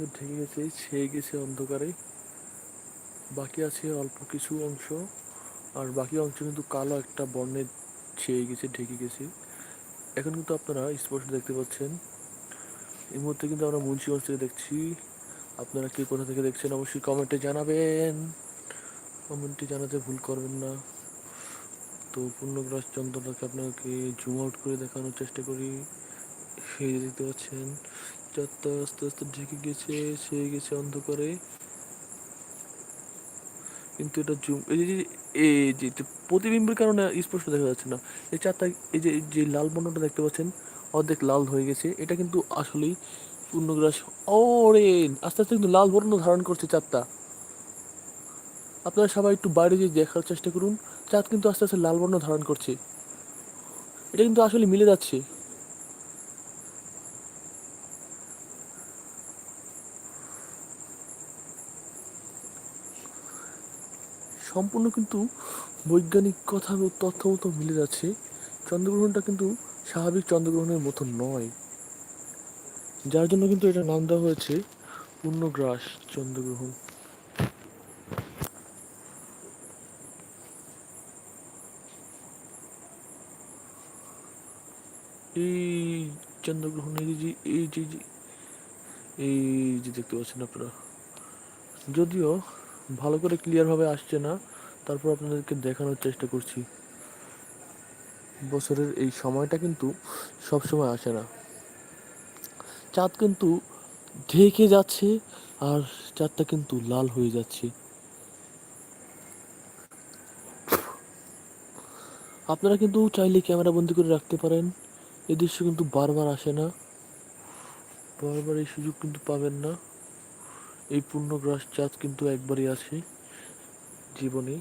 কিন্তু ঢেকে গেছে, ছেয়ে গেছে অন্ধকারে। বাকি আছে অল্প কিছু অংশ, আর বাকি অংশ কিন্তু কালো একটা বর্ণে ছেয়ে গেছে, ঢেকে গেছে। এখন কিন্তু আপনারা স্পষ্ট দেখতে পাচ্ছেন। এই মুহূর্তে কিন্তু আমরা মুন্সিগঞ্জ থেকে দেখছি। আপনারা কে কোথা থেকে দেখছেন অবশ্যই কমেন্টে জানাবেন। কমেন্টে জানাতে ভুল করবেন না। তো পূর্ণগ্রাস চন্দ্রটাকে আপনাকে জুম আউট করে দেখানোর চেষ্টা করি। যে দেখতে পাচ্ছেন চারটা আস্তে আস্তে ঢেকে গেছে ছেয়ে গেছে অন্ধকারে। কিন্তু এটা জুম, এই যে এই যে প্রতিবিম্বের কারণে স্পষ্ট দেখা যাচ্ছে না। এই চারটা, এই যে যে লাল বর্ণটা দেখতে পাচ্ছেন, অর্ধেক লাল হয়ে গেছে। এটা কিন্তু আসলেই পূর্ণগ্রাস ওরে আস্তে আস্তে কিন্তু লাল বর্ণ ধারণ করছে চাঁদটা। আপনারা সবাই একটু বাইরে গিয়ে দেখার চেষ্টা করুন। চাঁদ কিন্তু আস্তে আস্তে লাল বর্ণ ধারণ করছে। এটা কিন্তু আসলে মিলে যাচ্ছে। সম্পূর্ণ কিন্তু বৈজ্ঞানিক কথা তথ্য মতো মিলে যাচ্ছে। চন্দ্রগ্রহণটা কিন্তু স্বাভাবিক চন্দ্রগ্রহণের মতো নয়। যার জন্য কিন্তু এটা নাম দেওয়া হয়েছে পূর্ণগ্রাস চন্দ্রগ্রহণ। এই চন্দ্রগ্রহণ এই যে, এই যে- এই যে দেখতে পাচ্ছেন আপনারা। যদিও ভালো করে ক্লিয়ারভাবে আসছে না, তারপর আপনাদেরকে দেখানোর চেষ্টা করছি। বছরের এই সময়টা কিন্তু সব সময় আসে না। চাঁদ কিন্তু ঢেকে যাচ্ছে আর চাঁদটা কিন্তু লাল হয়ে যাচ্ছে। আপনারা কিন্তু চাইলে ক্যামেরা বন্দি করে রাখতে পারেন। এই দৃশ্য কিন্তু বারবার আসে না। বারবার এই সুযোগ কিন্তু পাবেন না। এই পূর্ণগ্রাস চাঁদ কিন্তু একবারই আসে জীবনে।